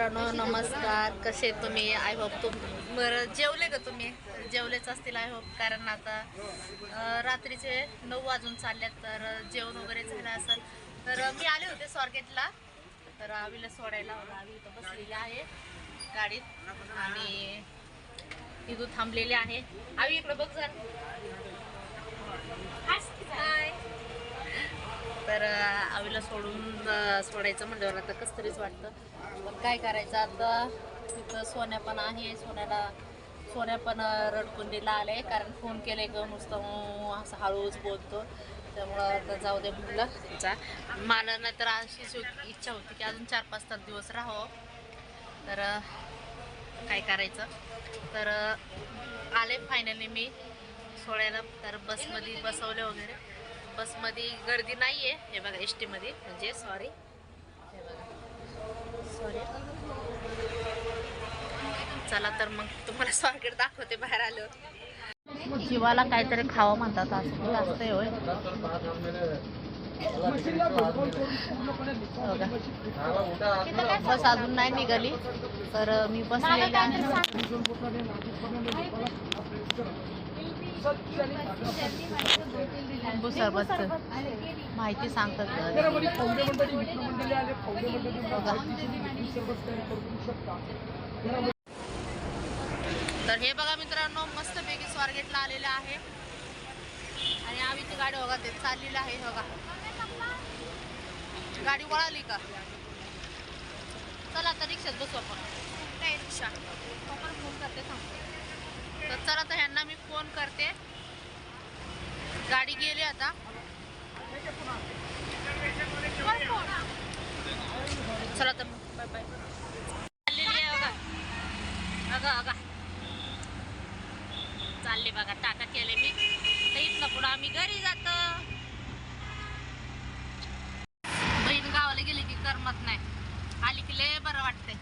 मित्रांनो नमस्कार. कसे तुम्ही? आय होप तुम बरं जेवले का तुम्ही? जेवलेच असतील आय होप कारण आता रात्रीचे नऊ वाजून चालल्यात तर जेवण वगैरे झालं असेल तर मी आले होते स्वारगेटला. तर आवीला सोडायला आवी इथं बसलेली आहे गाडीत. आणि इथून थांबलेली आहे. आवी इकडं बघ जा हाय तर अं, आवीला सोडून सोडायचं सोडायचं मला आता कसं तरीच वाटतं. पण काय करायचं आता? तिथं सोन्या पण आहे सोन्याला सोन्या पण अं, रडकुंडीला आले. कारण फोन केले का नुसतं असं हळूच बोलतो. त्यामुळं आता जाऊ दे म्हटलं जा. मला नाही तर अशीच इच्छा होती की अजून चार पाच तास दिवस राहावं. तर काय करायचं? तर आले फायनली मी. सोडायला तर बसमध्ये बसवले वगैरे. बसमध्ये गर्दी नाही आहे हे बघा एस टीमध्ये म्हणजे सॉरी हे बघा. सॉरी चला तर मग तुम्हाला स्वारगेट दाखवते बाहेर आलो. जीवाला काहीतरी खावं म्हणतात असं. असतंय होय. बस अजून नाही निघाली. तर मी आहे लिंबू माहिती सांगतात. तर हे बघा मित्रांनो मस्त पैकी स्वारगेटला आलेलं आहे. आणि आम्हीची गाडी बघा ते चाललेली आहे हे बघा. गाडी वळाली का? चला आता रिक्षात बसू आपण. काय रिक्षा. आपण फोन करते थांब तर चला तर ह्यांना मी फोन करते गाडी गेली आता. चला तर बाय बाय चाललेली आहे बघा. अगं अगं. चालले बघा टाटा केले मी. तर इथनं पुढं आम्ही घरी जातो. बहीण गावाला गेली की करमत नाही. आली की लय बरं वाटतंय.